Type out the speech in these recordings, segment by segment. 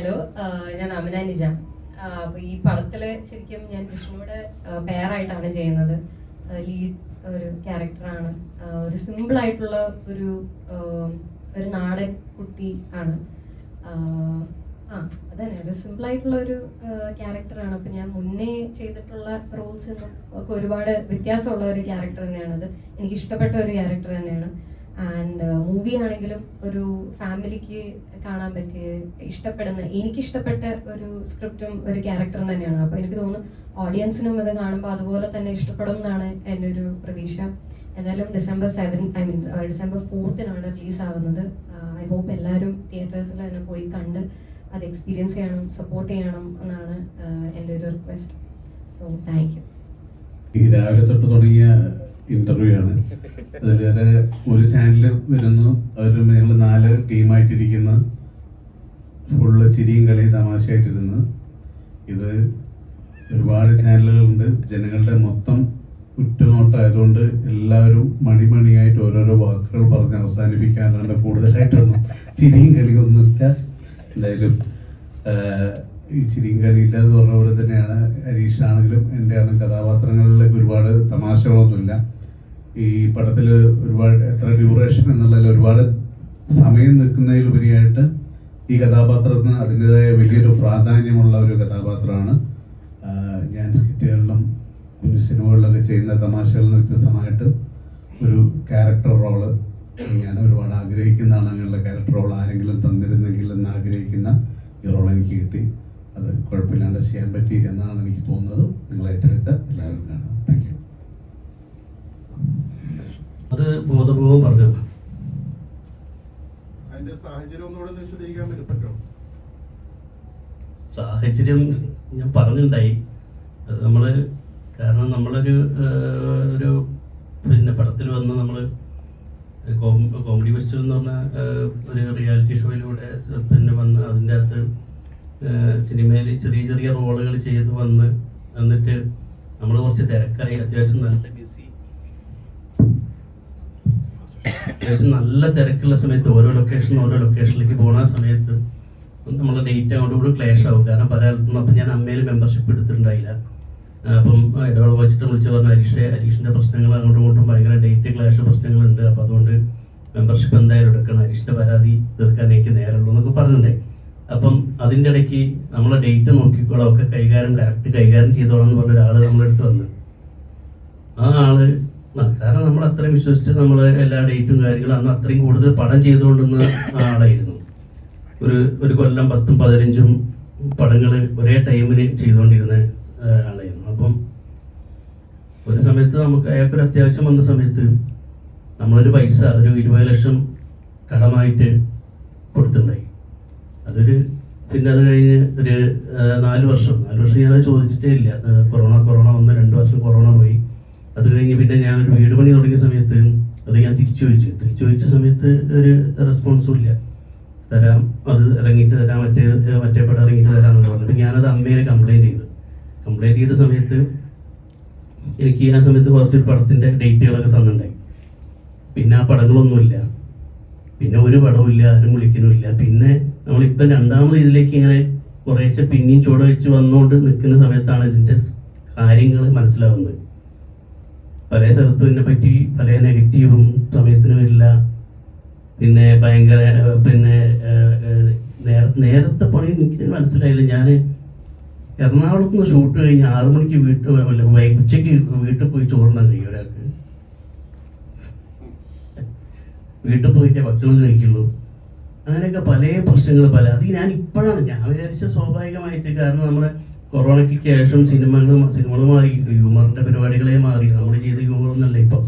Hello ഞാൻ അമിന നിജാം. അപ്പൊ ഈ പടത്തിൽ ശരിക്കും ഞാൻ വിഷ്ണുവിടെ പെയറായിട്ടാണ് ചെയ്യുന്നത്. ലീഡ് ഒരു ക്യാരക്ടറാണ് ഒരു സിമ്പിൾ ആയിട്ടുള്ള ഒരു ഒരു നാടൻ കുട്ടി ആണ്. ആ, അതന്നെ ഒരു സിമ്പിൾ ആയിട്ടുള്ള ഒരു ക്യാരക്ടറാണ് അപ്പൊ ഞാൻ മുന്നേ ചെയ്തിട്ടുള്ള റോൾസ് ഒക്കെ ഒരുപാട് വ്യത്യാസമുള്ള ഒരു ക്യാരക്ടർ തന്നെയാണത്. എനിക്ക് ഇഷ്ടപ്പെട്ട ഒരു ക്യാരക്ടർ തന്നെയാണ്. ആൻഡ് മൂവി ആണെങ്കിലും ഒരു ഫാമിലിക്ക് കാണാൻ പറ്റിയ ഇഷ്ടപ്പെടുന്ന എനിക്ക് ഇഷ്ടപ്പെട്ട ഒരു സ്ക്രിപ്റ്റും ഒരു ക്യാരക്ടറും തന്നെയാണ്. അപ്പോൾ എനിക്ക് തോന്നുന്നു ഓഡിയൻസിനും ഇത് കാണുമ്പോൾ അതുപോലെ തന്നെ ഇഷ്ടപ്പെടും എന്നാണ് എന്റെ ഒരു പ്രതീക്ഷ. എന്തായാലും December seven I mean December ഫോർത്തിനാണ് release ആവുന്നത്. ഐ ഹോപ്പ് എല്ലാവരും തിയേറ്റേഴ്സിൽ തന്നെ പോയി കണ്ട് അത് എക്സ്പീരിയൻസ് ചെയ്യണം സപ്പോർട്ട് ചെയ്യണം എന്നാണ് എന്റെ ഒരു റിക്വസ്റ്റ് സോ താങ്ക് യു ഈ രാവിലെ തൊട്ട് തുടങ്ങിയ ഇന്റർവ്യൂ ആണ്. അതിലേറെ ഒരു ചാനൽ വരുന്നു. അവരും ഞങ്ങൾ നാല് ടീമായിട്ടിരിക്കുന്ന ഫുള്ള് ചിരിയും കളിയും തമാശയായിട്ടിരുന്ന്. ഇത് ഒരുപാട് ചാനലുകളുണ്ട് ജനങ്ങളുടെ മൊത്തം ഉറ്റുനോട്ടായതുകൊണ്ട് എല്ലാവരും മണിമണിയായിട്ട് ഓരോരോ വാക്കുകൾ പറഞ്ഞ് അവസാനിപ്പിക്കാനാണ് കൂടുതലായിട്ടൊന്നും ചിരിയും കളിയൊന്നുമില്ല എന്തായാലും ഈ ചിരിയും കളിയില്ല എന്ന് പറഞ്ഞ പോലെ തന്നെയാണ്. ഹരീഷ് ആണെങ്കിലും എന്റെ കഥാപാത്രങ്ങളിൽ ഒരുപാട് തമാശകളൊന്നുമില്ല. ഈ പടത്തിൽ ഒരുപാട് എത്ര ഡ്യൂറേഷൻ എന്നുള്ളതിൽ ഒരുപാട് സമയം നിൽക്കുന്നതിലുപരിയായിട്ട് ഈ കഥാപാത്രത്തിന് അതിന്റെതായ വലിയൊരു പ്രാധാന്യമുള്ള ഒരു കഥാപാത്രമാണ്. ഞാൻ സ്കിറ്റുകളിലും കുഞ്ഞു സിനിമകളിലൊക്കെ ചെയ്യുന്ന തമാശകളിൽ വ്യത്യസ്തമായിട്ട് ഒരു ക്യാരക്ടർ റോൾ ഞാൻ ഒരുപാട് ആഗ്രഹിക്കുന്നതാണ്. അങ്ങനെയുള്ള ക്യാരക്ടർ റോൾ ആരെങ്കിലും തന്നിരുന്നെങ്കിൽ എന്ന് ആഗ്രഹിക്കുന്ന ഈ റോൾ എനിക്ക് കിട്ടി. അത് കുഴപ്പമില്ലാണ്ട് ചെയ്യാൻ പറ്റി എന്നാണ് എനിക്ക് തോന്നുന്നത്. നിങ്ങൾ ഏറ്റെടുത്ത് എല്ലാവരും കാണാം താങ്ക് അത് ബോധപൂർവം പറഞ്ഞത്. സാഹചര്യം ഞാൻ പറഞ്ഞിട്ടുണ്ടായി അത് നമ്മൾ കാരണം നമ്മളൊരു ഒരു പിന്നെ പടത്തിൽ വന്ന് നമ്മൾ കോമഡി ഫെസ്റ്റിവൽ എന്ന് പറഞ്ഞ ഒരു റിയാലിറ്റി ഷോയിലൂടെ പിന്നെ വന്ന് അതിന്റെ അകത്ത് സിനിമയിൽ ചെറിയ ചെറിയ റോളുകൾ ചെയ്ത് വന്ന് എന്നിട്ട് നമ്മൾ കുറച്ച് തിരക്കായി. അത്യാവശ്യം നല്ല അത്യാവശ്യം നല്ല തിരക്കുള്ള സമയത്ത് ഓരോ ലൊക്കേഷൻ ഓരോ ലൊക്കേഷനിലേക്ക് പോണ സമയത്ത് നമ്മളെ ഡേറ്റ് അങ്ങോട്ടുകൂടി ക്ലേഷ് ആവും. കാരണം പല സ്ഥലത്തുനിന്ന് അപ്പം ഞാൻ അമ്മയിൽ മെമ്പർഷിപ്പ് എടുത്തിട്ടുണ്ടായില്ല. അപ്പം ഇടവേള വെച്ചിട്ട് വിളിച്ച് പറഞ്ഞ ഹരീഷ് ഹരീഷിന്റെ പ്രശ്നങ്ങൾ അങ്ങോട്ടും ഇങ്ങോട്ടും ഭയങ്കര ഡേറ്റ് ക്ലാഷ് പ്രശ്നങ്ങളുണ്ട്. അപ്പം അതുകൊണ്ട് മെമ്പർഷിപ്പ് എന്തായാലും എടുക്കണം. ഹരീഷിന്റെ പരാതി തീർക്കാൻ എനിക്ക് നേരമുള്ളൂ എന്നൊക്കെ പറഞ്ഞിട്ടുണ്ടായി അപ്പം അതിന്റെ ഇടയ്ക്ക് നമ്മളെ ഡേറ്റ് നോക്കിക്കോളാം. ഒക്കെ കൈകാര്യം കറക്റ്റ് കൈകാര്യം ചെയ്തോളാം എന്ന് പറഞ്ഞ ഒരാൾ നമ്മളെടുത്ത് വന്നു. ആ ആൾ കാരണം നമ്മൾ അത്രയും വിശ്വസിച്ച് നമ്മൾ എല്ലാ ഡേറ്റും കാര്യങ്ങളും അന്ന് അത്രയും കൂടുതൽ പടം ചെയ്തുകൊണ്ടിരുന്ന ആളായിരുന്നു. ഒരു ഒരു കൊല്ലം പത്തും പതിനഞ്ചും പടങ്ങൾ ഒരേ ടൈമിന് ചെയ്തുകൊണ്ടിരുന്ന ആളായിരുന്നു. അപ്പം ഒരു സമയത്ത് നമുക്ക് അയാൾക്കൊരു അത്യാവശ്യം വന്ന സമയത്ത് നമ്മളൊരു പൈസ ഒരു ഇരുപത് ലക്ഷം കടമായിട്ട് കൊടുത്തിട്ടുണ്ടായി. അതൊരു പിന്നെ അത് കഴിഞ്ഞ് ഒരു നാല് വർഷം. നാല് വർഷം ഞാൻ ചോദിച്ചിട്ടേ ഇല്ല. കൊറോണ കൊറോണ വന്ന്. രണ്ട് വർഷം കൊറോണ പോയി. അത് കഴിഞ്ഞ് പിന്നെ ഞാൻ ഒരു വീട് പണി തുടങ്ങിയ സമയത്ത് അത് ഞാൻ തിരിച്ചു ചോദിച്ചു. തിരിച്ചു ചോദിച്ച സമയത്ത് ഒരു റെസ്പോൺസും ഇല്ല. തരാം അത് ഇറങ്ങിയിട്ട് തരാം മറ്റേ മറ്റേ പടം ഇറങ്ങിയിട്ട് തരാം എന്ന് പറഞ്ഞിട്ട് ഞാനത് അമ്മയെ കംപ്ലൈന്റ് ചെയ്തു. കംപ്ലൈന്റ് ചെയ്ത സമയത്ത് എനിക്ക് ആ സമയത്ത് കുറച്ചൊരു പടത്തിന്റെ ഡേറ്റുകളൊക്കെ തന്നിട്ടുണ്ടായി. പിന്നെ ആ പടങ്ങളൊന്നുമില്ല. പിന്നെ ഒരു പടവുമില്ല ആരും വിളിക്കുന്നുമില്ല. പിന്നെ നമ്മളിപ്പം രണ്ടാമത് ഇതിലേക്ക് ഇങ്ങനെ കുറേശ്ശെ പിന്നെയും ചുവട് വെച്ച് വന്നുകൊണ്ട് നിൽക്കുന്ന സമയത്താണ് ഇതിന്റെ കാര്യങ്ങൾ മനസ്സിലാവുന്നത്. പല ഇതിനെ പറ്റി പല നെഗറ്റീവും സമയത്തിന് വരില്ല പിന്നെ ഭയങ്കര പിന്നെ നേരത്തെ പണി എനിക്ക് മനസ്സിലായില്ല. ഞാൻ എറണാകുളത്ത് നിന്ന് ഷൂട്ട് കഴിഞ്ഞ് ആറു മണിക്ക് വീട്ടിൽ ഉച്ചയ്ക്ക് വീട്ടിൽ പോയി ചോറുണ്ടാൻ കഴിയും ഒരാൾക്ക്. വീട്ടിൽ പോയിട്ടേ ഭക്ഷണം കഴിക്കുള്ളൂ. അങ്ങനെയൊക്കെ പല പ്രശ്നങ്ങൾ പല അത് ഞാൻ ഇപ്പോഴാണ് ഞാൻ വിചാരിച്ച സ്വാഭാവികമായിട്ട്. കാരണം നമ്മുടെ കൊറോണയ്ക്ക് ശേഷം സിനിമകൾ സിനിമകൾ മാറി ഹ്യൂമറിന്റെ പരിപാടികളെ മാറി. നമ്മൾ ചെയ്ത ഹ്യൂമറൊന്നല്ല ഇപ്പം.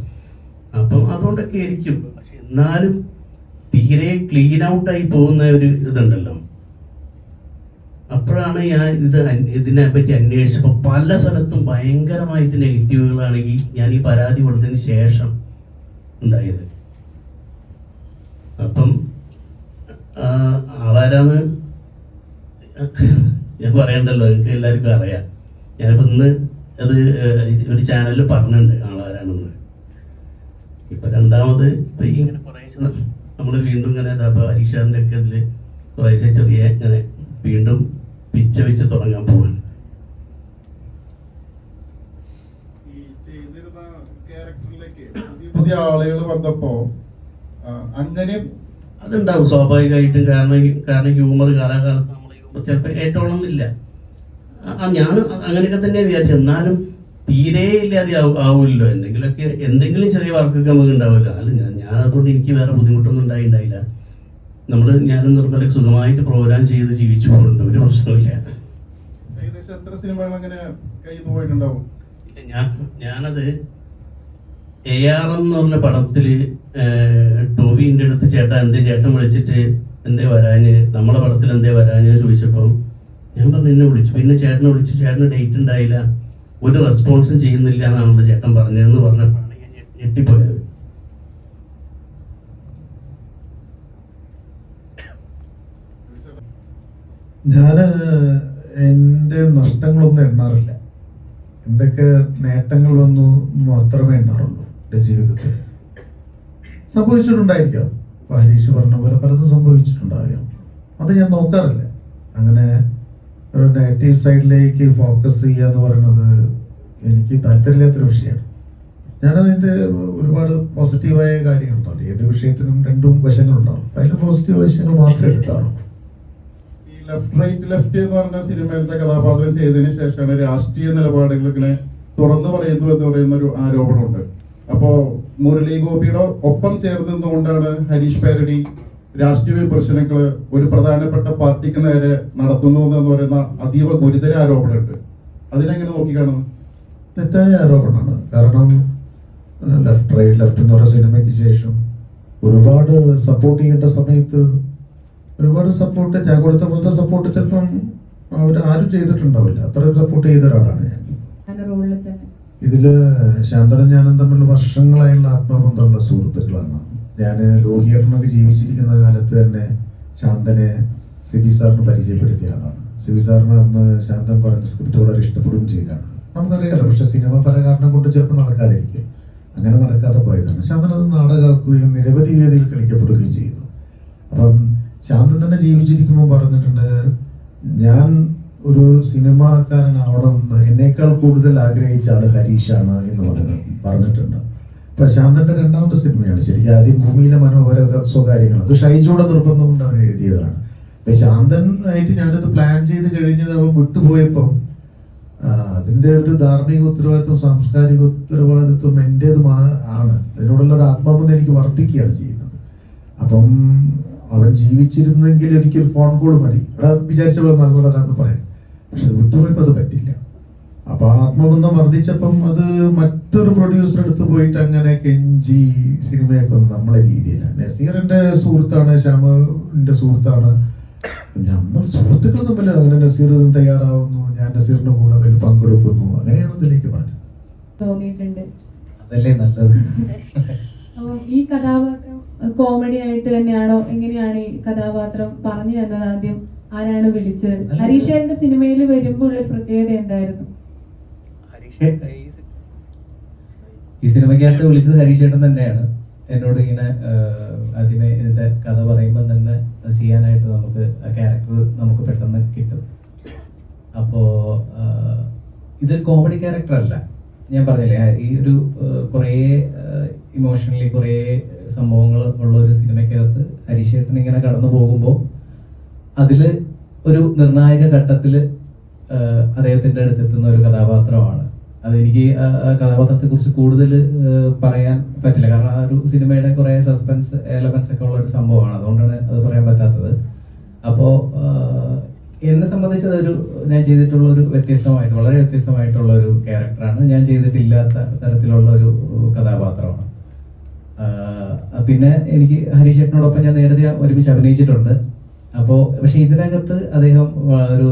അപ്പം അതുകൊണ്ടൊക്കെ ആയിരിക്കും. പക്ഷെ എന്നാലും തീരെ ക്ലീൻ ഔട്ടായി പോകുന്ന ഒരു ഇതുണ്ടല്ലോ. അപ്പോഴാണ് ഞാൻ ഇത് ഇതിനെ പറ്റി അന്വേഷിച്ചപ്പോൾ പല സ്ഥലത്തും ഭയങ്കരമായിട്ട് നെഗറ്റീവുകളാണെങ്കിൽ ഞാൻ ഈ പരാതി കൊടുത്തതിന് ശേഷം ഉണ്ടായത്. അപ്പം ആളാരാന്ന് ഞാൻ പറയണ്ടല്ലോ നിങ്ങൾക്ക് എല്ലാവർക്കും അറിയാം. ഞാനിപ്പോൾ ഇന്ന് അത് ഒരു ചാനലിൽ പറഞ്ഞിട്ടുണ്ട് ആളാരാണെന്ന്. ഇപ്പം രണ്ടാമത് ഇപ്പം ഈ ഇങ്ങനെ കുറേശ്ശെ നമ്മൾ വീണ്ടും ഇങ്ങനെ ഇതാ ഇപ്പൊ ഹരീഷാറിന്റെ ഒക്കെ ഇതിൽ കുറേശ്ശെ ചെറിയ ഇങ്ങനെ വീണ്ടും പിച്ച വെച്ച് തുടങ്ങാൻ പോവാണ്. ക്യാരക്ടറിലേക്ക് പുതിയ ആളുകൾ വന്നപ്പോ അങ്ങനെ അതുണ്ടാവും. സ്വാഭാവികമായിട്ടും കാരണം കാരണം ഹ്യൂമർ കാലാകാലത്ത് നമ്മൾ ഏറ്റോളം ഇല്ല ഞാൻ അങ്ങനെയൊക്കെ തന്നെ വിചാരിച്ചു. എന്നാലും തീരെ ഇല്ലാതെ ആവുമല്ലോ എന്തെങ്കിലുമൊക്കെ എന്തെങ്കിലും ചെറിയ വർക്കൊക്കെ നമുക്ക് ഉണ്ടാവില്ല അല്ല ഞാൻ ഞാൻ അതുകൊണ്ട് എനിക്ക് വേറെ ബുദ്ധിമുട്ടൊന്നും ഉണ്ടായിണ്ടായില്ല. നമ്മൾ ഞാനും നിർമ്മലക്ക് സുഖമായിട്ട് പ്രോഗ്രാം ചെയ്ത് ജീവിച്ചു പോകുന്നുണ്ട്. ഒരു പ്രശ്നമില്ല ഏകദേശം എത്ര സിനിമകൾ അങ്ങനെ കയ്യിൽ നിന്ന് പോയിട്ടുണ്ടാവും? ഇല്ല, ഞാൻ ഞാനത് എ ആർ എം എന്ന് പറഞ്ഞ പടത്തിൽ ടോവിന്റെ ടോവിന്റെ അടുത്ത് ചേട്ടാ എന്റെ ചേട്ടൻ വിളിച്ചിട്ട് എന്തേ വരാന്? നമ്മളെ പടത്തിൽ എന്തേ വരാന് ചോദിച്ചപ്പോൾ ഞാൻ പറഞ്ഞു എന്നെ വിളിച്ചു. പിന്നെ ചേട്ടനെ വിളിച്ചു. ചേട്ടന് ഡേറ്റ് ഉണ്ടായില്ല. ഒരു റെസ്പോൺസും ചെയ്യുന്നില്ല എന്നാണല്ലോ ചേട്ടൻ പറഞ്ഞതെന്ന് പറഞ്ഞപ്പോഴാണ് ഞാൻ ഞെട്ടിപ്പോയത്. ഞാൻ എന്റെ നഷ്ടങ്ങളൊന്നും എണ്ണാറില്ല. എന്തൊക്കെ നേട്ടങ്ങൾ വന്നു മാത്രമേ എണ്ണാറുള്ളൂ എന്റെ ജീവിതത്തിൽ. സംഭവിച്ചിട്ടുണ്ടായിരിക്കാം. ഇപ്പൊ ഹരീഷ് പറഞ്ഞ പോലെ പലതും സംഭവിച്ചിട്ടുണ്ടാകാം അത് ഞാൻ നോക്കാറില്ല. അങ്ങനെ ഒരു നെഗറ്റീവ് സൈഡിലേക്ക് ഫോക്കസ് ചെയ്യുക എന്ന് പറയുന്നത് എനിക്ക് താല്പര്യമില്ലാത്തൊരു വിഷയമാണ്. ഞാനതിന്റെ ഒരുപാട് പോസിറ്റീവായ കാര്യങ്ങളുണ്ടാവും ഏത് വിഷയത്തിനും രണ്ടും വശങ്ങളുണ്ടാവും അതിൽ പോസിറ്റീവ് വശങ്ങൾ മാത്രമേ എടുക്കാറുള്ളൂ. ലെഫ്റ്റ് റൈറ്റ് ലെഫ്റ്റ് എന്ന് പറഞ്ഞ സിനിമയിലത്തെ കഥാപാത്രം ചെയ്തതിന് ശേഷമാണ് രാഷ്ട്രീയ നിലപാടുകൾ ഇങ്ങനെ തുറന്നു പറയുന്നു എന്ന് പറയുന്ന ഒരു ആരോപണമുണ്ട്. അപ്പോ മുരളി ഗോപിയുടെ ഒപ്പം ചേർന്ന് നിന്നുകൊണ്ടാണ് ഹരീഷ് പേരടി രാഷ്ട്രീയ വിമർശനങ്ങൾ ഒരു പ്രധാനപ്പെട്ട പാർട്ടിക്ക് നേരെ നടത്തുന്നു എന്ന് പറയുന്ന അതീവ ഗുരുതര ആരോപണമുണ്ട്. അതിനെങ്ങനെ നോക്കിക്കാണുന്നു തെറ്റായ ആരോപണമാണ്. കാരണം ലെഫ്റ്റ് റൈറ്റ് ലെഫ്റ്റ് എന്ന് പറയുന്ന സിനിമയ്ക്ക് ശേഷം ഒരുപാട് സപ്പോർട്ട് ചെയ്യേണ്ട സമയത്ത് ഒരുപാട് സപ്പോർട്ട് ഞാൻ കൊടുത്ത പോലത്തെ സപ്പോർട്ട് ചിലപ്പം അവർ ആരും ചെയ്തിട്ടുണ്ടാവില്ല. അത്രയും സപ്പോർട്ട് ചെയ്ത ഒരാളാണ് ഞാൻ. അങ്ങനെ റോളിൽ തന്നെ. ഇതിൽ ശാന്തനും ഞാനും തമ്മിൽ വർഷങ്ങളായുള്ള ആത്മബന്ധമുള്ള സുഹൃത്തുക്കളാണ്. ഞാൻ ലോഹിയേട്ടനൊക്കെ ജീവിച്ചിരിക്കുന്ന കാലത്ത് തന്നെ ശാന്തനെ സിബി സാറിന് പരിചയപ്പെടുത്തിയ ആളാണ്. സിബി സാറിന് അന്ന് ശാന്തൻ പറഞ്ഞ സ്ക്രിപ്റ്റ് വളരെ ഇഷ്ടപ്പെടുകയും ചെയ്താണ് നമുക്കറിയാലോ പക്ഷെ സിനിമ പല കാരണം കൊണ്ട് ചിലപ്പോൾ നടക്കാതിരിക്കും. അങ്ങനെ നടക്കാതെ പോയതാണ്. ശാന്തൻ അത് നാടകമാക്കുകയും നിരവധി വേദിയിൽ കളിക്കപ്പെടുകയും ചെയ്തു. അപ്പം ശാന്തൻ തന്നെ ജീവിച്ചിരിക്കുമ്പോൾ പറഞ്ഞിട്ടുണ്ട് ഞാൻ ഒരു സിനിമാക്കാരനാവണം എന്ന് എന്നേക്കാൾ കൂടുതൽ ആഗ്രഹിച്ച ആൾ ഹരീഷാണ് എന്ന് പറഞ്ഞു പറഞ്ഞിട്ടുണ്ട്. പ്രശാന്തന്റെ രണ്ടാമത്തെ സിനിമയാണ്. ശരിക്കും ആദ്യം ഭൂമിയിലെ മനോഹര സ്വകാര്യങ്ങൾ അത് ഷൈജോടെ നിർബന്ധം കൊണ്ട് അവൻ എഴുതിയതാണ്. ഇപ്പൊ ശാന്തൻ ആയിട്ട് ഞാനത് പ്ലാൻ ചെയ്ത് കഴിഞ്ഞത് അവൻ വിട്ടുപോയപ്പം അതിന്റെ ഒരു ധാർമ്മിക ഉത്തരവാദിത്വം സാംസ്കാരിക ഉത്തരവാദിത്വം എന്റേത് ആണ്. അതിനോടുള്ള ഒരു ആത്മാബന്ധം എനിക്ക് വർദ്ധിക്കുകയാണ് ചെയ്യുന്നത്. അപ്പം അവൻ ജീവിച്ചിരുന്നെങ്കിൽ എനിക്കൊരു ഫോൺ കോൾ മതി. എടാ വിചാരിച്ച പോലെ നടന്നുകൊള്ളാന്ന് പറയാം. പക്ഷെ വിട്ടുപോയപ്പോൾ അത് പറ്റില്ല. അപ്പൊ ആത്മബന്ധം വർദ്ധിച്ചപ്പം അത് മറ്റൊരു പ്രൊഡ്യൂസർ എടുത്ത് പോയിട്ട് അങ്ങനെ കെഞ്ചി സിനിമയൊക്കെ ഒന്നും നമ്മളെ രീതിയില്ല നസീറിന്റെ സുഹൃത്താണ് ശ്യാമിന്റെ സുഹൃത്താണ്. നമ്മൾ സുഹൃത്തുക്കൾ തമ്മിൽ അങ്ങനെ നസീർ തയ്യാറാവുന്നു ഞാൻ നസീറിന്റെ കൂടെ അതിൽ പങ്കെടുക്കുന്നു അങ്ങനെയാണ് ഇതിലേക്ക് പറഞ്ഞത്. തോന്നിയിട്ടുണ്ട്. അതല്ലേ നല്ലത്? ഈ കഥാപാത്രം കോമഡി ആയിട്ട് തന്നെയാണോ? എങ്ങനെയാണ് ഈ കഥാപാത്രം പറഞ്ഞു തന്നത് ആദ്യം? ആരാണ് വിളിച്ചത്? ഹരീഷന്റെ ഹരീഷേട്ടന്റെ സിനിമയിൽ വരുമ്പോൾ ഉള്ള പ്രത്യേകത എന്തായിരുന്നു? ഹരീഷ് ഈ സിനിമയ്ക്കകത്ത് വിളിച്ചത് ഹരീഷേട്ടൻ തന്നെയാണ്. എന്നോട് ഇങ്ങനെ അതിനെ ആദ്യമേ ഇതിന്റെ കഥ പറയുമ്പോൾ തന്നെ ചെയ്യാനായിട്ട് നമുക്ക് ആ ക്യാരക്ടർ നമുക്ക് പെട്ടെന്ന് കിട്ടും. അപ്പോ ഇത് കോമഡി ക്യാരക്ടർ അല്ല. ഞാൻ പറഞ്ഞില്ലേ ഈ ഒരു കുറേ ഇമോഷണലി കുറേ സംഭവങ്ങൾ ഉള്ള ഒരു സിനിമയ്ക്കകത്ത് ഹരീഷേട്ടൻ ഇങ്ങനെ കടന്നു പോകുമ്പോൾ അതിൽ ഒരു നിർണായക ഘട്ടത്തിൽ അദ്ദേഹത്തിന്റെ അടുത്തെത്തുന്ന ഒരു കഥാപാത്രമാണ്. അതെനിക്ക് കഥാപാത്രത്തെ കുറിച്ച് കൂടുതൽ പറയാൻ പറ്റില്ല. കാരണം ആ ഒരു സിനിമയുടെ കുറെ സസ്പെൻസ് എലമെന്റ്സ് ഒക്കെ ഉള്ള ഒരു സംഭവമാണ്. അതുകൊണ്ടാണ് അത് പറയാൻ പറ്റാത്തത്. അപ്പോ എന്നെ സംബന്ധിച്ച് അതൊരു ഞാൻ ചെയ്തിട്ടുള്ള ഒരു വ്യത്യസ്തമായിട്ട് വളരെ വ്യത്യസ്തമായിട്ടുള്ള ഒരു ക്യാരക്ടറാണ് ഞാൻ ചെയ്തിട്ടില്ലാത്ത തരത്തിലുള്ള ഒരു കഥാപാത്രമാണ്. പിന്നെ എനിക്ക് ഹരീഷ് ചേട്ടനോടൊപ്പം ഞാൻ നേരത്തെ ഒരുമിച്ച് അഭിനയിച്ചിട്ടുണ്ട്. അപ്പോൾ പക്ഷെ ഇതിനകത്ത് അദ്ദേഹം ഒരു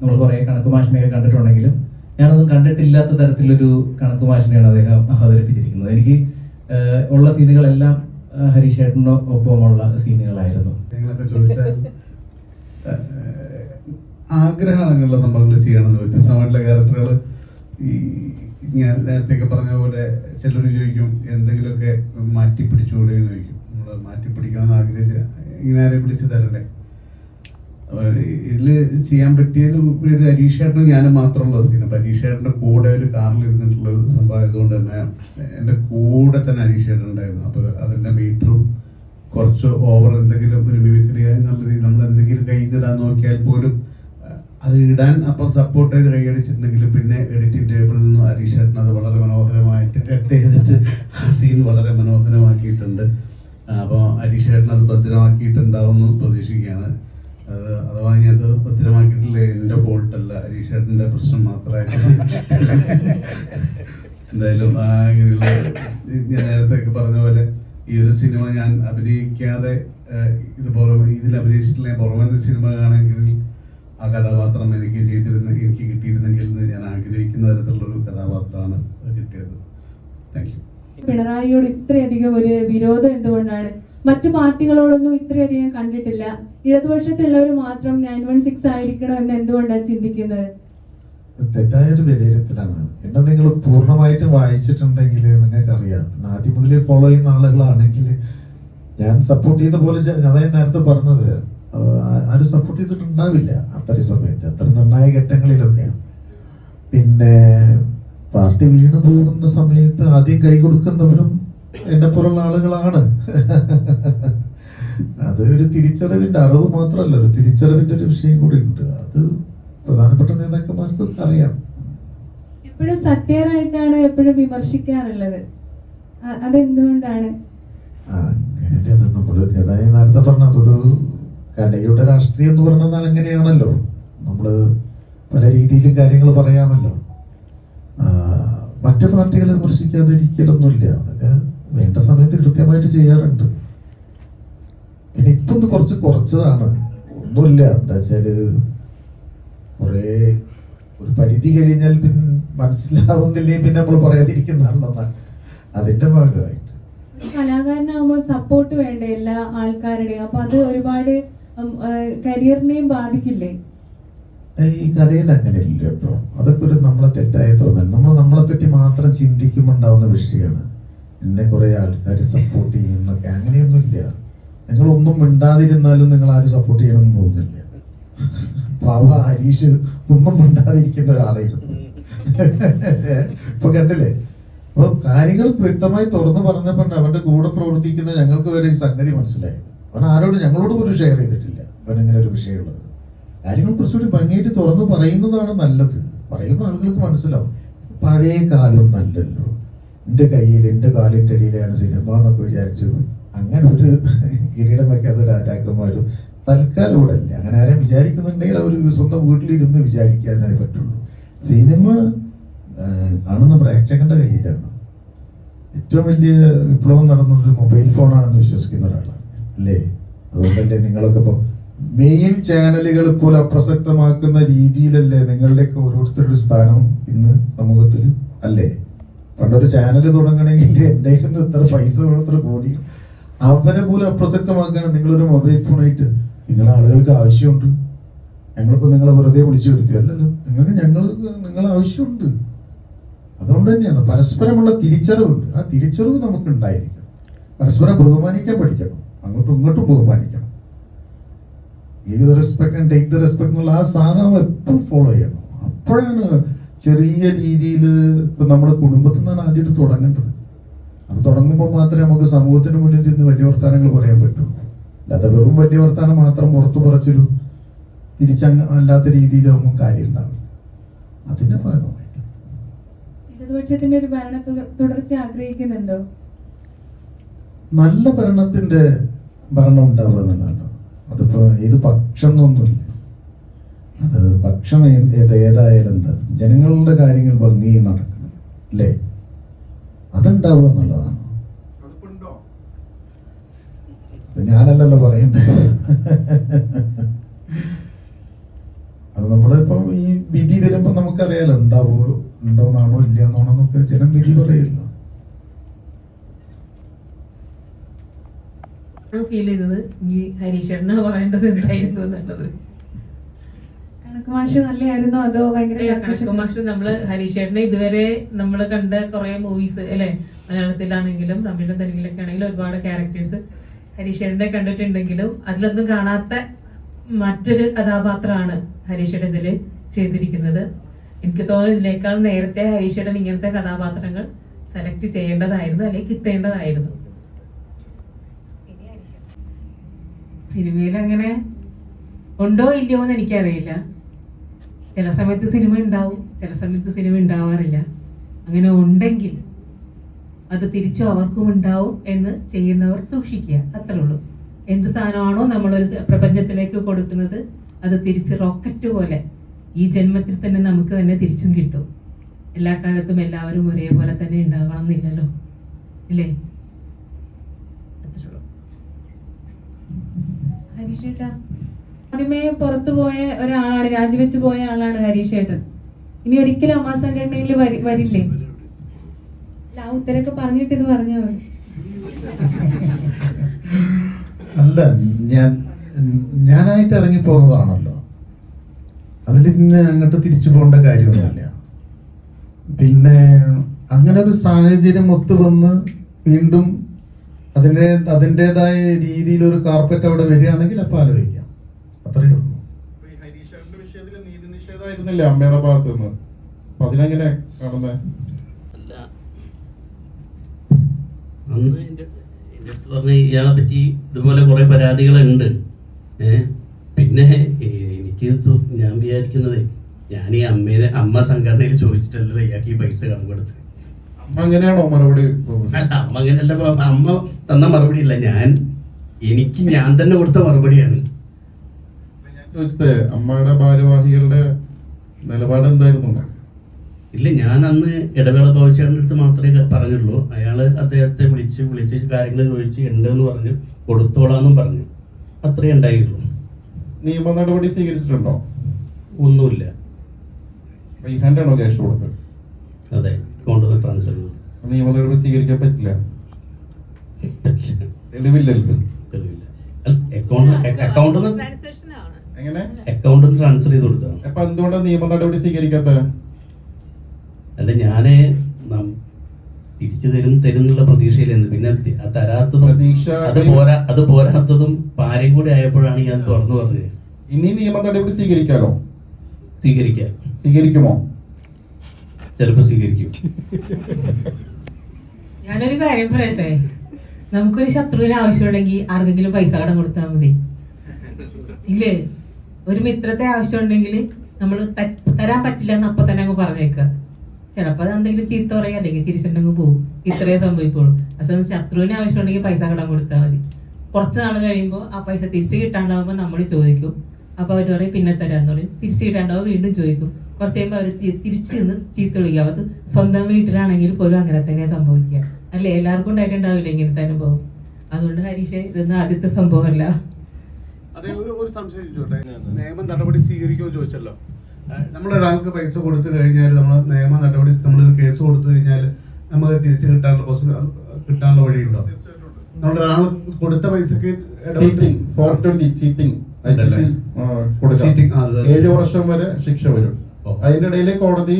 നമ്മൾ കുറേ കണക്ക് മാഷിനെയൊക്കെ കണ്ടിട്ടുണ്ടെങ്കിലും ഞാനൊന്നും കണ്ടിട്ടില്ലാത്ത തരത്തിലൊരു കണക്ക് മാഷിനെയാണ് അദ്ദേഹം അവതരിപ്പിച്ചിരിക്കുന്നത്. എനിക്ക് ഉള്ള സീനുകളെല്ലാം ഹരീഷ് ഏട്ടനോ ഒപ്പമുള്ള സീനുകളായിരുന്നു. ആഗ്രഹമാണ് സംഭവങ്ങൾ ചെയ്യണമെന്ന് വ്യത്യസ്തമായിട്ടുള്ള ക്യാരക്ടറുകൾ ഈ ഞാൻ നേരത്തെ പറഞ്ഞ പോലെ ചിലർ ചോദിക്കും എന്തെങ്കിലുമൊക്കെ മാറ്റി പിടിച്ചുകൂടെ എന്ന് ചോദിക്കും. നമ്മൾ മാറ്റി ഇങ്ങനെ പിടിച്ച് തരണ്ടേ? ഇതിൽ ചെയ്യാൻ പറ്റിയത് ഒരു ഹരീഷേട്ടനും ഞാനും മാത്രമുള്ള സീന അരീഷേട്ടന്റെ കൂടെ ഒരു കാറിൽ ഇരുന്നിട്ടുള്ള ഒരു സംഭവം ആയതുകൊണ്ട് തന്നെ എന്റെ കൂടെ തന്നെ അരീഷേട്ടൻ ഉണ്ടായിരുന്നു. അപ്പോൾ അതിന്റെ മീറ്ററും കുറച്ച് ഓവർ എന്തെങ്കിലും ഒരു മിമിക്രി എന്നുള്ള രീതി നമ്മൾ എന്തെങ്കിലും കൈ ഇടാൻ നോക്കിയാൽ പോലും അത് ഇടാൻ അപ്പം സപ്പോർട്ട് ചെയ്ത് കൈയടിച്ചിട്ടുണ്ടെങ്കിൽ പിന്നെ എഡിറ്റിംഗ് ടേബിളിൽ നിന്ന് അരീഷേട്ടൻ അത് വളരെ മനോഹരമായിട്ട് കട്ട് ചെയ്തിട്ട് ആ സീൻ വളരെ മനോഹരമാക്കിയിട്ടുണ്ട്. അപ്പോൾ അരീഷേട്ടൻ അത് ഭദ്രമാക്കിയിട്ടുണ്ടാവും എന്ന് പ്രതീക്ഷിക്കുകയാണ്. അത് അഥവാ ഇനി അത് ഭദ്രമാക്കിയിട്ടില്ല എന്റെ ഫോൾട്ടല്ല. അരീഷേട്ടന്റെ പ്രശ്നം മാത്രമായിട്ട്. എന്തായാലും ഇങ്ങനെയുള്ള ഞാൻ നേരത്തെ ഒക്കെ പറഞ്ഞ പോലെ ഈ ഒരു സിനിമ ഞാൻ അഭിനയിക്കാതെ ഇത് പുറമെ ഇതിൽ അഭിനയിച്ചിട്ടില്ല ഞാൻ പുറമെ സിനിമ കാണുമെങ്കിൽ ആ കഥാപാത്രം എനിക്ക് ചെയ്തിരുന്ന എനിക്ക് കിട്ടിയിരുന്നെങ്കിൽ ഞാൻ ആഗ്രഹിക്കുന്ന തരത്തിലുള്ള ഒരു കഥാപാത്രമാണ് കിട്ടിയത്. താങ്ക് യു പിണറായിയോട് ഇത്രയധികം ഒരു വിരോധം എന്തുകൊണ്ടാണ്? മറ്റു പാർട്ടികളോടൊന്നും ഇത്രയധികം കണ്ടിട്ടില്ല. ഇടതുപക്ഷത്തുള്ളവർ മാത്രം നയൻ വൺ സിക്സ് ആയിരിക്കണം എന്ന് എന്തുകൊണ്ടാണ് ചിന്തിക്കുന്നത്? തെറ്റായൊരു വിലയിരുത്തലാണ്. എന്നെ നിങ്ങൾ പൂർണമായിട്ട് വായിച്ചിട്ടുണ്ടെങ്കിൽ നിങ്ങൾക്കറിയാം. ആദ്യം മുതലേ ഫോളോ ചെയ്യുന്ന ആളുകളാണെങ്കിൽ ഞാൻ സപ്പോർട്ട് ചെയ്ത പോലെ അതായത് നേരത്തെ പറഞ്ഞത്. ആരും സപ്പോർട്ട് ചെയ്തിട്ടുണ്ടാവില്ല അത്തരം സമയത്ത്. അത്ര നിർണായക ഘട്ടങ്ങളിലൊക്കെ. പിന്നെ പാർട്ടി വീണു പോകുന്ന സമയത്ത് ആദ്യം കൈ കൊടുക്കുന്നവരും എന്നെ പോലുള്ള ആളുകളാണ്. അത് ഒരു തിരിച്ചറിവിന്റെ അറിവ് മാത്രമല്ല ഒരു തിരിച്ചറിവിന്റെ ഒരു വിഷയം കൂടി ഉണ്ട് അത് പ്രധാനപ്പെട്ട നേതാക്കന്മാർക്കൊക്കെ അറിയാം. എപ്പോഴും സത്യറായിട്ടാണ് എപ്പോഴും വിമർശിക്കാറുള്ളത്. അതെന്തുകൊണ്ടാണ്? അങ്ങനെയല്ലേ നമ്മൾ അതായത് നേരത്തെ പറഞ്ഞ അതൊരു കലയുടെ രാഷ്ട്രീയം എന്ന് പറഞ്ഞാൽ അങ്ങനെയാണല്ലോ. നമ്മൾ പല രീതിയിലും കാര്യങ്ങൾ പറയാമല്ലോ. മറ്റു പാർട്ടികളെ വിമർശിക്കാതിരിക്കലൊന്നുമില്ല. അതൊക്കെ വേണ്ട സമയത്ത് കൃത്യമായിട്ട് ചെയ്യാറുണ്ട്. പിന്നെ ഇപ്പൊ കുറച്ച് കുറച്ചതാണ്. ഒന്നുമില്ല. എന്താ വെച്ചാൽ കുറേ ഒരു പരിധി കഴിഞ്ഞാൽ പിന്നെ മനസ്സിലാവുന്നില്ലേ പിന്നെ നമ്മൾ പറയാതിരിക്കുന്നതാണല്ലോ അതിന്റെ ഭാഗമായിട്ട്. കലാകാരനാകുമ്പോൾ സപ്പോർട്ട് വേണ്ടേ എല്ലാ ആൾക്കാരുടെയും? അപ്പൊ അത് ഒരുപാട് കരിയറിനെയും ബാധിക്കില്ലേ? ഈ കഥയിൽ അങ്ങനെ ഇല്ല കേട്ടോ. അതൊക്കെ ഒരു നമ്മളെ തെറ്റായ തോന്നൽ. നമ്മൾ നമ്മളെ പറ്റി മാത്രം ചിന്തിക്കുമ്പോൾ ഉണ്ടാവുന്ന വിഷയമാണ്. എന്നെ കുറെ ആൾക്കാർ സപ്പോർട്ട് ചെയ്യുന്നൊക്കെ. നിങ്ങൾ ഒന്നും മിണ്ടാതിരുന്നാലും നിങ്ങൾ ആരും സപ്പോർട്ട് ചെയ്യണമെന്ന് തോന്നുന്നില്ല. പാവ ഹരീഷ് ഒന്നും മിണ്ടാതിരിക്കുന്ന ഒരാളായിരുന്നു. ഇപ്പൊ കണ്ടില്ലേ? അപ്പൊ കാര്യങ്ങൾ വ്യക്തമായി തുറന്നു പറഞ്ഞപ്പോൾ അവന്റെ കൂടെ പ്രവർത്തിക്കുന്ന ഞങ്ങൾക്ക് വരെ ഈ സംഗതി മനസ്സിലായി. അവൻ ആരോട് ഞങ്ങളോട് പോലും ഷെയർ ചെയ്തിട്ടില്ല. അവൻ ഇങ്ങനെ ഒരു വിഷയമുള്ളത്. കാര്യങ്ങൾ കുറച്ചുകൂടി ഭംഗിയായിട്ട് തുറന്ന് പറയുന്നതാണ് നല്ലത്. പറയുമ്പോൾ ആളുകൾക്ക് മനസ്സിലാവും. പഴയ കാലം നല്ലല്ലോ. എന്റെ കയ്യിൽ എന്റെ കാലിന്റെ അടിയിലാണ് സിനിമ എന്നൊക്കെ വിചാരിച്ചു. അങ്ങനെ ഒരു കിരീടം വെക്കാത്ത രാജാക്കന്മാരും തൽക്കാലം ഇവിടെ ഇല്ല അങ്ങനെ ആരെയും വിചാരിക്കുന്നുണ്ടെങ്കിൽ അവർ സ്വന്തം വീട്ടിലിരുന്ന് വിചാരിക്കാനായി പറ്റുള്ളൂ. സിനിമ കാണുന്ന പ്രേക്ഷകന്റെ കയ്യിലാണ്. ഏറ്റവും വലിയ വിപ്ലവം നടന്നത് മൊബൈൽ ഫോണാണെന്ന് വിശ്വസിക്കുന്ന ഒരാളാണ്. അല്ലേ? അതുകൊണ്ടല്ലേ നിങ്ങളൊക്കെ ഇപ്പോൾ മെയിൻ ചാനലുകൾ പോലെ അപ്രസക്തമാക്കുന്ന രീതിയിലല്ലേ നിങ്ങളുടെയൊക്കെ ഓരോരുത്തരുടെ സ്ഥാനം ഇന്ന് സമൂഹത്തിൽ അല്ലേ? പണ്ടൊരു ചാനൽ തുടങ്ങണമെങ്കിൽ എന്തായിരുന്നു? ഇത്ര പൈസ ഇത്ര കോടി. അവരെ പോലും അപ്രസക്തമാക്കുകയാണ് നിങ്ങളൊരു മൊബൈൽ ഫോണായിട്ട് നിങ്ങളെ ആളുകൾക്ക് ആവശ്യമുണ്ട്. ഞങ്ങളിപ്പോ നിങ്ങളെ വെറുതെ വിളിച്ചു വരുത്തി അല്ലല്ലോ. നിങ്ങൾക്ക് ഞങ്ങൾ നിങ്ങളെ ആവശ്യമുണ്ട്. അതുകൊണ്ട് തന്നെയാണ് പരസ്പരമുള്ള തിരിച്ചറിവുണ്ട്. ആ തിരിച്ചറിവ് നമുക്ക് ഉണ്ടായിരിക്കണം പരസ്പരം ബഹുമാനിക്കാൻ പഠിക്കണം. അങ്ങോട്ടും ഇങ്ങോട്ടും ബഹുമാനിക്കണം. Give the respect and take the respect എന്നുള്ള ആ സാധനം നമ്മൾ എപ്പോഴും ഫോളോ ചെയ്യണം. അപ്പോഴാണ് ചെറിയ രീതിയിൽ ഇപ്പൊ നമ്മുടെ കുടുംബത്തിൽ നിന്നാണ് ആദ്യം ഇത് തുടങ്ങേണ്ടത്. അത് തുടങ്ങുമ്പോൾ മാത്രമേ നമുക്ക് സമൂഹത്തിന് മുന്നിൽ നിന്ന് വലിയ വർത്തമാനങ്ങൾ പറയാൻ പറ്റൂ. അല്ലാതെ വെറും വലിയ വർത്തമാനം മാത്രം പുറത്തു പറച്ചിലും തിരിച്ചങ്ങ അല്ലാത്ത രീതിയിലൊന്നും കാര്യം ഉണ്ടാവില്ല. അതിന്റെ ഭാഗമായിട്ട്. ഇടതുപക്ഷത്തിന്റെ ഒരു ഭരണ തുടർച്ച ആഗ്രഹിക്കുന്നുണ്ടോ? നല്ല ഭരണത്തിന്റെ ഭരണം ഉണ്ടാവുക എന്നുള്ളതാണ്. അതിപ്പോ ഏത് പക്ഷം എന്നൊന്നുമില്ല അത് പക്ഷം ഏത് ഏത് ഏതായാലും എന്താ ജനങ്ങളുടെ കാര്യങ്ങൾ ഭംഗി നടക്കണം അല്ലേ? അതുണ്ടാവുക എന്നുള്ളതാണ്. ഞാനല്ലല്ലോ പറയണ്ടേ? അത് നമ്മളിപ്പം ഈ വിധി വരുമ്പോ നമുക്കറിയാലോ ഉണ്ടാവോ ഉണ്ടോന്നാണോ ഇല്ലയെന്നാണോ എന്നൊക്കെ ജനം വിധി പറയില്ല. ഫീൽ ചെയ്തത് ഈ ഹരീഷേട്ടനാ പറയേണ്ടത് എന്തായിരുന്നു എന്നുള്ളത്. കണക്ക് മാഷ് നല്ലതായിരുന്നോ അതോ ഭയങ്കര നമ്മൾ ഹരീഷേട്ടനെ ഇതുവരെ നമ്മൾ കണ്ട കുറെ മൂവീസ് അല്ലെ? മലയാളത്തിലാണെങ്കിലും തമിഴിലും തെലുങ്കിലൊക്കെ ആണെങ്കിലും ഒരുപാട് ക്യാരക്ടേഴ്സ് ഹരീഷേട്ടനെ കണ്ടിട്ടുണ്ടെങ്കിലും അതിലൊന്നും കാണാത്ത മറ്റൊരു കഥാപാത്രമാണ് ഹരീഷേട്ടൻ ഇതിൽ ചെയ്തിരിക്കുന്നത്. എനിക്ക് തോന്നുന്നു ഇതിനേക്കാൾ നേരത്തെ ഹരീഷേട്ടൻ ഇങ്ങനത്തെ കഥാപാത്രങ്ങൾ സെലക്ട് ചെയ്യേണ്ടതായിരുന്നു അല്ലെങ്കിൽ കിട്ടേണ്ടതായിരുന്നു. സിനിമയിൽ അങ്ങനെ ഉണ്ടോ ഇല്ലയോ എന്ന് എനിക്കറിയില്ല. ചില സമയത്ത് സിനിമ ഉണ്ടാവും ചില സമയത്ത് സിനിമ ഉണ്ടാവാറില്ല. അങ്ങനെ ഉണ്ടെങ്കിൽ അത് തിരിച്ചു അവർക്കും ഉണ്ടാവും എന്ന് ചെയ്യുന്നവർ സൂക്ഷിക്കുക. അത്രേ ഉള്ളൂ. എന്ത് സാധനമാണോ നമ്മളൊരു പ്രപഞ്ചത്തിലേക്ക് കൊടുക്കുന്നത് അത് തിരിച്ച് റോക്കറ്റ് പോലെ ഈ ജന്മത്തിൽ തന്നെ നമുക്ക് തന്നെ തിരിച്ചും കിട്ടും. എല്ലാ കാലത്തും എല്ലാവരും ഒരേപോലെ തന്നെ ഉണ്ടാകണം എന്നില്ലല്ലോ. ഇല്ലേ അത്രേ ഉള്ളൂ ആദ്യമേ പുറത്തു പോയ ഒരാളാണ് രാജിവെച്ച് പോയ ആളാണ് ഹരീഷേട്ടൻ. ഇനി ഒരിക്കലും അമ്മ സംഘടനയിൽ വരില്ലേ? അല്ല ആ ഉത്തരൊക്കെ പറഞ്ഞിട്ട് ഇത് പറഞ്ഞാൽ അല്ല ഞാൻ ഞാനായിട്ട് ഇറങ്ങി പോകുന്നതാണല്ലോ അതിൽ പിന്നെ അങ്ങോട്ട് തിരിച്ചു പോകേണ്ട കാര്യമൊന്നുമില്ല. പിന്നെ അങ്ങനെ ഒരു സാഹചര്യം ഒത്തുവന്ന് വീണ്ടും അതിന്റെ അതിന്റെതായ രീതിയിൽ ഒരു കാർപ്പറ്റ് അവിടെ വരികയാണെങ്കിൽ അപ്പം ആലോചിക്കാം. അത്രയേ ഉള്ളൂ. അമ്മയുടെ ഭാഗത്ത് നിന്ന് അപ്പൊ അതിനെങ്ങനെ കാണുന്നത് പറഞ്ഞ ഇയാളെ പറ്റി ഇതുപോലെ കുറെ പരാതികളുണ്ട്. ഏ? പിന്നെ എനിക്ക് ഞാൻ വിചാരിക്കുന്നത് ഞാൻ ഈ അമ്മയെ അമ്മ സംഘടനയിൽ ചോദിച്ചിട്ടല്ലോ ഇയാൾക്ക് ഈ പൈസ കടം കൊടുത്ത് അമ്മ അങ്ങനെയാണോ മറുപടി അമ്മ അങ്ങനെയല്ല അമ്മ തന്ന മറുപടി ഇല്ല ഞാൻ എനിക്ക് ഞാൻ തന്നെ കൊടുത്ത മറുപടിയാണ്. ഞാൻ ചോദിച്ചത് അമ്മയുടെ ഭാരവാഹികളുടെ നിലപാട് എന്തായിരുന്നു? ഇല്ല ഞാൻ അന്ന് ഇടവേള ഭവിച്ചേട്ടന്റെ അടുത്ത് മാത്രമേ പറഞ്ഞുള്ളൂ. അയാൾ അദ്ദേഹത്തെ വിളിച്ച് വിളിച്ച് കാര്യങ്ങൾ ചോദിച്ച് ഉണ്ടെന്ന് പറഞ്ഞു കൊടുത്തോളാന്നും പറഞ്ഞു. അത്രേ ഉണ്ടായുള്ളൂ നിയമ നടപടി സ്വീകരിച്ചിട്ടുണ്ടോ? ഒന്നുമില്ല. കൊടുത്തത്? അതെ. കൊണ്ടുവന്ന് ട്രാൻസ്ഫർ നിയമനടപടി നിയമ നടപടി സ്വീകരിക്കാൻ പറ്റില്ല. തെളിവില്ലല്ലോ. തെളിവില്ല. അക്കൗണ്ട് അക്കൗണ്ടിൽ നിന്ന് ആണ് എങ്ങനെ? അക്കൗണ്ടിൽ ട്രാൻസ്ഫർ ചെയ്ത് കൊടുത്തതാണ്. അപ്പൊ എന്തുകൊണ്ടാണ് നിയമ നടപടി സ്വീകരിക്കാത്ത? അല്ല ഞാൻ തിരിച്ചു തരും തരും എന്നുള്ള പ്രതീക്ഷയിലായിരുന്നു. പിന്നെ തരാത്തതും പ്രതീക്ഷ അത് പോരാ അത് പോരാത്തതും പാരയും കൂടി ആയപ്പോഴാണ് ഞാൻ തുറന്നു പറഞ്ഞത്. ഇനി നിയമ നടപടി സ്വീകരിക്കാലോ? സ്വീകരിക്കാം. സ്വീകരിക്കുമോ? ചിലപ്പോ സ്വീകരിക്കും. ഞാനൊരു കാര്യം പറയട്ടെ? നമുക്കൊരു ശത്രുവിന് ആവശ്യമുണ്ടെങ്കിൽ ആർക്കെങ്കിലും പൈസ കടം കൊടുത്താൽ മതി. ഇല്ലേ? ഒരു മിത്രത്തെ ആവശ്യമുണ്ടെങ്കിൽ നമ്മൾ തരാൻ പറ്റില്ല എന്ന് അപ്പൊ തന്നെ അങ്ങ് പറഞ്ഞേക്കുക ചിലപ്പോ എന്തെങ്കിലും ചീത്ത പറയാ അല്ലെങ്കിൽ ചിരിച്ചിട്ടുണ്ടെങ്കിൽ പോകും ഇത്രയേ സംഭവിക്കുള്ളൂ. അസമയം ശത്രുവിന് ആവശ്യമുണ്ടെങ്കിൽ പൈസ കടം കൊടുത്താൽ മതി. കുറച്ച് നാൾ കഴിയുമ്പോൾ ആ പൈസ തിരിച്ചു കിട്ടാണ്ടാവുമ്പോൾ നമ്മൾ ചോദിക്കും. അപ്പൊ അവർ പറയും പിന്നെ തരാന്ന് പറയും. തിരിച്ചു കിട്ടാണ്ടാവും വീണ്ടും ചോദിക്കും. കുറച്ച് കഴിയുമ്പോൾ അവർ തിരിച്ച് നിന്ന് ചീത്ത വിളിക്കുക അത് സ്വന്തം വീട്ടിലാണെങ്കിൽ പോലും അങ്ങനെ തന്നെ സംഭവിക്കുക. അല്ലേ? എല്ലാവർക്കും ഉണ്ടായിട്ടുണ്ടാവില്ല ഇങ്ങനത്തെ അനുഭവം? അതുകൊണ്ട് ഹരീഷ് ഇതൊന്നും ആദ്യത്തെ സംഭവമല്ല. അതെ ഒരു ഒരു സംശയം ചോദിച്ചോട്ടെ? നിയമ നടപടി സ്വീകരിക്കുമോ ചോദിച്ചല്ലോ. നമ്മൾ ഒരാൾക്ക് പൈസ കൊടുത്തു കഴിഞ്ഞാൽ നമ്മൾ നിയമ നടപടി നമ്മളൊരു കേസ് കൊടുത്തു കഴിഞ്ഞാൽ നമുക്ക് തിരിച്ചു കിട്ടാനുള്ള പോസിബിൾ കിട്ടാനുള്ള വഴിയുണ്ടോ? നമ്മൾ ഒരാൾ കൊടുത്ത പൈസക്ക് ചീറ്റിംഗ് ഫോർ ട്വന്റി ചീറ്റിംഗ് ഏഴ് വർഷം വരെ ശിക്ഷ വരും. അതിന്റെ ഇടയിൽ കോടതി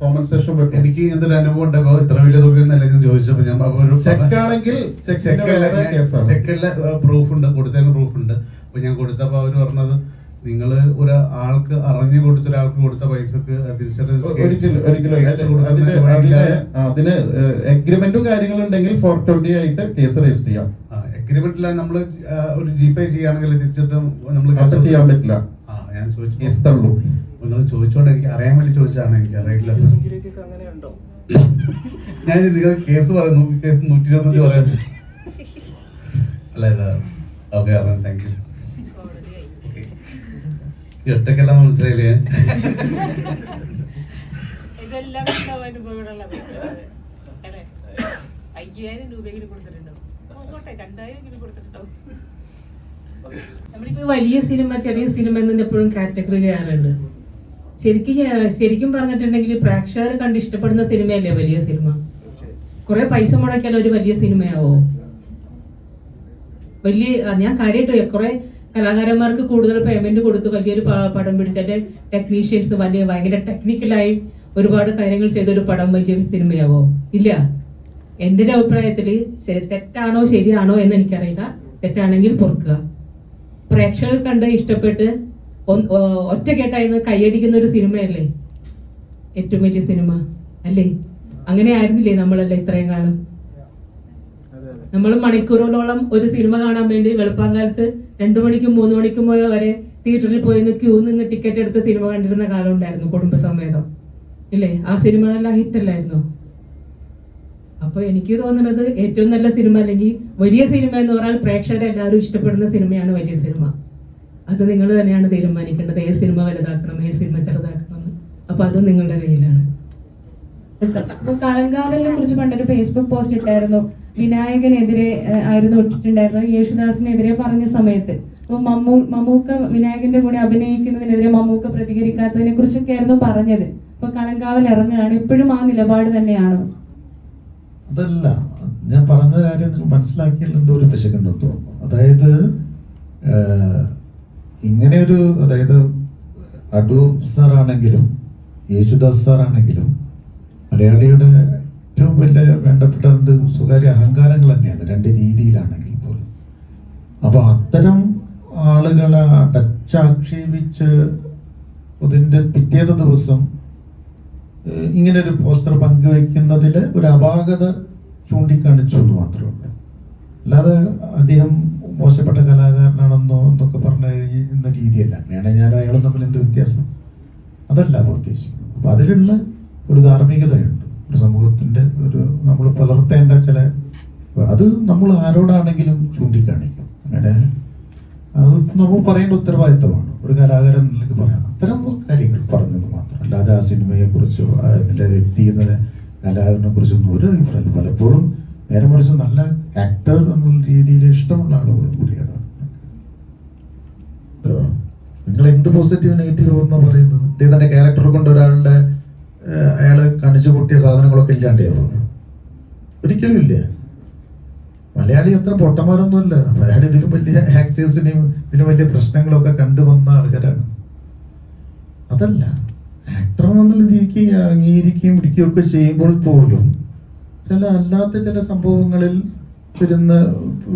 കോമ്പൻസേഷൻ വെക്കും. എനിക്ക് എന്തൊരു അനുഭവം ഉണ്ടാകും ഇത്ര വലിയ തുകയൊന്നും അല്ലെങ്കിൽ ചോദിച്ചപ്പോൾ ഞാൻ ഒരു ചെക്ക് ആണെങ്കിൽ ചെക്കിന്റെ വേറെ കേസാണ് ചെക്കല്ല പ്രൂഫ് ഉണ്ട്. കൊടുത്തതിന് പ്രൂഫ് ഉണ്ട്. അപ്പൊ ഞാൻ കൊടുത്തപ്പോ അവർ പറഞ്ഞത് നിങ്ങൾ ഒരു ആൾക്ക് അറിഞ്ഞു കൊടുത്ത ഒരാൾക്ക് കൊടുത്ത പൈസക്ക്. അതിന് എഗ്രിമെന്റും കാര്യങ്ങളും ഉണ്ടെങ്കിൽ ഫോർ ട്വന്റി ആയിട്ട് കേസ് രജിസ്റ്റർ ചെയ്യാം. എഗ്രിമെന്റിലാണ് നമ്മൾ ഒരു ജി പേ ചെയ്യുകയാണെങ്കിൽ തിരിച്ചിട്ട് നമ്മൾ ചെയ്യാൻ പറ്റില്ല. ഞാൻ ചോദിച്ചു നിങ്ങൾ ചോദിച്ചോണ്ട് എനിക്ക് അറിയാൻ വേണ്ടി ചോദിച്ചാണ് എനിക്ക് അറിയില്ല ഞാൻ നിങ്ങൾ കേസ് പറയുന്നു. കേസ് നൂറ്റി ഇരുപത്തഞ്ച് പറയുന്നു അല്ല ഇതാ ഓക്കെ അറിയാം താങ്ക് യു ഈ ഒറ്റക്കെല്ലാം മനസ്സിലായില്ലേ? ഇതെല്ലാം അയ്യായിരം രൂപയെങ്കിലും കൊടുത്തിട്ടുണ്ടോ നമ്മളിപ്പോ വലിയ സിനിമ ചെറിയ സിനിമ എന്ന് എപ്പോഴും കാറ്റഗറി ചെയ്യാറുണ്ട്. ശരിക്കും ശരിക്കും പറഞ്ഞിട്ടുണ്ടെങ്കിൽ പ്രേക്ഷകർ കണ്ട് ഇഷ്ടപ്പെടുന്ന സിനിമയല്ലേ വലിയ സിനിമ? കുറെ പൈസ മുടക്കിയാൽ ഒരു വലിയ സിനിമയാവോ? വലിയ ഞാൻ കാര്യമായിട്ട് കുറെ കലാകാരന്മാർക്ക് കൂടുതൽ പേയ്മെന്റ് കൊടുത്ത് വലിയൊരു പടം പിടിച്ചിട്ട് ടെക്നീഷ്യൻസ് വലിയ ഭയങ്കര ടെക്നിക്കലായി ഒരുപാട് കാര്യങ്ങൾ ചെയ്തൊരു പടം വലിയൊരു സിനിമയാവോ? ഇല്ല. അഭിപ്രായത്തിൽ ശരി- തെറ്റാണോ ശരിയാണോ എന്ന് എനിക്കറിയില്ല. തെറ്റാണെങ്കിൽ പൊറുക്കുക. പ്രേക്ഷകർ കണ്ട് ഇഷ്ടപ്പെട്ട് ഒറ്റക്കെട്ടായിരുന്നു കൈയടിക്കുന്ന ഒരു സിനിമയല്ലേ? ഏറ്റവും വലിയ സിനിമ അല്ലേ? അങ്ങനെ ആയിരുന്നില്ലേ നമ്മളല്ലേ ഇത്രയും കാലം? നമ്മൾ മണിക്കൂറുകളോളം ഒരു സിനിമ കാണാൻ വേണ്ടി വെളുപ്പാങ്കാലത്ത് രണ്ടു മണിക്കും മൂന്ന് മണിക്കും വരെ തിയേറ്ററിൽ പോയി നിന്ന് ക്യൂ നിന്ന് ടിക്കറ്റ് എടുത്ത് സിനിമ കണ്ടിരുന്ന കാലം ഉണ്ടായിരുന്നു കുടുംബസമേതം. ഇല്ലേ? ആ സിനിമകളെല്ലാം ഹിറ്റല്ലായിരുന്നു? അപ്പൊ എനിക്ക് തോന്നുന്നത് ഏറ്റവും നല്ല സിനിമ അല്ലെങ്കിൽ വലിയ സിനിമ എന്ന് പറഞ്ഞാൽ പ്രേക്ഷകരെല്ലാവരും ഇഷ്ടപ്പെടുന്ന സിനിമയാണ് വലിയ സിനിമ. അത് നിങ്ങൾ തന്നെയാണ് തീരുമാനിക്കേണ്ടത്. ഏത് സിനിമ വലുതാക്കണം ഏത് സിനിമ ചെറുതാക്കണം എന്ന് അപ്പൊ അത് നിങ്ങളുടെ കയ്യിലാണ്. കളങ്കാവലിനെ കുറിച്ച് പണ്ടൊരു ഫേസ്ബുക്ക് പോസ്റ്റ് ഇട്ടായിരുന്നു. വിനായകനെതിരെ ആയിരുന്നു ഇട്ടിട്ടുണ്ടായിരുന്നത് യേശുദാസിനെതിരെ പറഞ്ഞ സമയത്ത്. അപ്പൊ മമ്മൂ മമ്മൂക്ക വിനായകന്റെ കൂടെ അഭിനയിക്കുന്നതിനെതിരെ മമ്മൂക്ക പ്രതികരിക്കാത്തതിനെ കുറിച്ചൊക്കെ ആയിരുന്നു പറഞ്ഞത്. അപ്പൊ കളങ്കാവൽ ഇറങ്ങുകയാണ്. ഇപ്പോഴും ആ നിലപാട് തന്നെയാണോ? അതല്ല. ഞാൻ പറഞ്ഞ കാര്യം മനസ്സിലാക്കിയല്ലോ മനസ്സിലാക്കിയതിൽ എന്തോ ഒരു പിശകുണ്ടെന്ന് തോന്നുന്നു. അതായത് ഏഹ്, ഇങ്ങനെ ഒരു അതായത് അടു സാറാണെങ്കിലും യേശുദാസ് സാറാണെങ്കിലും മലയാളിയുടെ ഏറ്റവും വലിയ വേണ്ടപ്പെട്ട രണ്ട് സ്വകാര്യ അഹങ്കാരങ്ങൾ തന്നെയാണ് രണ്ട് രീതിയിലാണെങ്കിൽ പോലും. അപ്പോൾ അത്തരം ആളുകളെ അടച്ചാക്ഷേപിച്ച് അതിന്റെ പിറ്റേത ദിവസം ഇങ്ങനൊരു പോസ്റ്റർ പങ്കുവെക്കുന്നതിൽ ഒരു അപാകത ചൂണ്ടിക്കാണിച്ചു എന്ന് മാത്രമേ അല്ലാതെ അദ്ദേഹം മോശപ്പെട്ട കലാകാരനാണെന്നോ എന്നൊക്കെ പറഞ്ഞു കഴിയുന്ന രീതിയല്ല. അങ്ങനെയാണെങ്കിൽ ഞാനും അയാളും തമ്മിൽ എന്ത് വ്യത്യാസം? അതല്ല അവർ ഉദ്ദേശിക്കുന്നത്. അപ്പം അതിലുള്ള ഒരു ധാർമ്മികതയുണ്ട്. ഒരു സമൂഹത്തിന്റെ ഒരു നമ്മൾ പുലർത്തേണ്ട ചില അത് നമ്മൾ ആരോടാണെങ്കിലും ചൂണ്ടിക്കാണിക്കും. അങ്ങനെ അത് നമ്മൾ പറയേണ്ട ഉത്തരവാദിത്തമാണ്. ഒരു കലാകാരൻ എന്നതിലേക്ക് പറയാം അത്തരം കാര്യങ്ങൾ പറഞ്ഞത് മാത്രം. അല്ലാതെ ആ സിനിമയെക്കുറിച്ചോ അതിന്റെ വ്യക്തി എന്ന കലാകാരനെ കുറിച്ചൊന്നും ഒരു അഭിപ്രായം പലപ്പോഴും നേരെ മറിച്ച് നല്ല ആക്ടർ എന്നുള്ള രീതിയിൽ ഇഷ്ടമുള്ള ആളുകൾ കൂടിയാണ്. നിങ്ങൾ എന്ത് പോസിറ്റീവ് നെഗറ്റീവ് എന്ന് പറയുന്നത്? ഇതേ തന്നെ ക്യാരക്ടർ കൊണ്ട് ഒരാളുടെ അയാൾ കണിച്ചു കൂട്ടിയ സാധനങ്ങളൊക്കെ ഇല്ലാണ്ടാവും ഒരിക്കലും ഇല്ല. മലയാളി അത്ര പൊട്ടന്മാരൊന്നുമല്ല. മലയാളി ഇതിലും വലിയ ആക്ടേഴ്സിനെയും ഇതിലും വലിയ പ്രശ്നങ്ങളൊക്കെ കണ്ടു വന്ന ആൾക്കാരാണ്. അതല്ല ആക്ടർ എന്നുള്ള രീതിക്ക് അംഗീകരിക്കുകയും പിടിക്കുകയും ഒക്കെ ചെയ്യുമ്പോൾ പോലും ചില അല്ലാത്ത ചില സംഭവങ്ങളിൽ വരുന്ന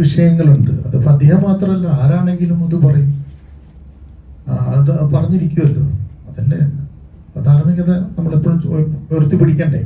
വിഷയങ്ങളുണ്ട്. അത് അദ്ദേഹം മാത്രമല്ല ആരാണെങ്കിലും അത് പറയും. അത് പറഞ്ഞിരിക്കുമല്ലോ അതല്ലേ? ധാർമ്മികത നമ്മളെപ്പോഴും ഉയർത്തി പിടിക്കണ്ടേ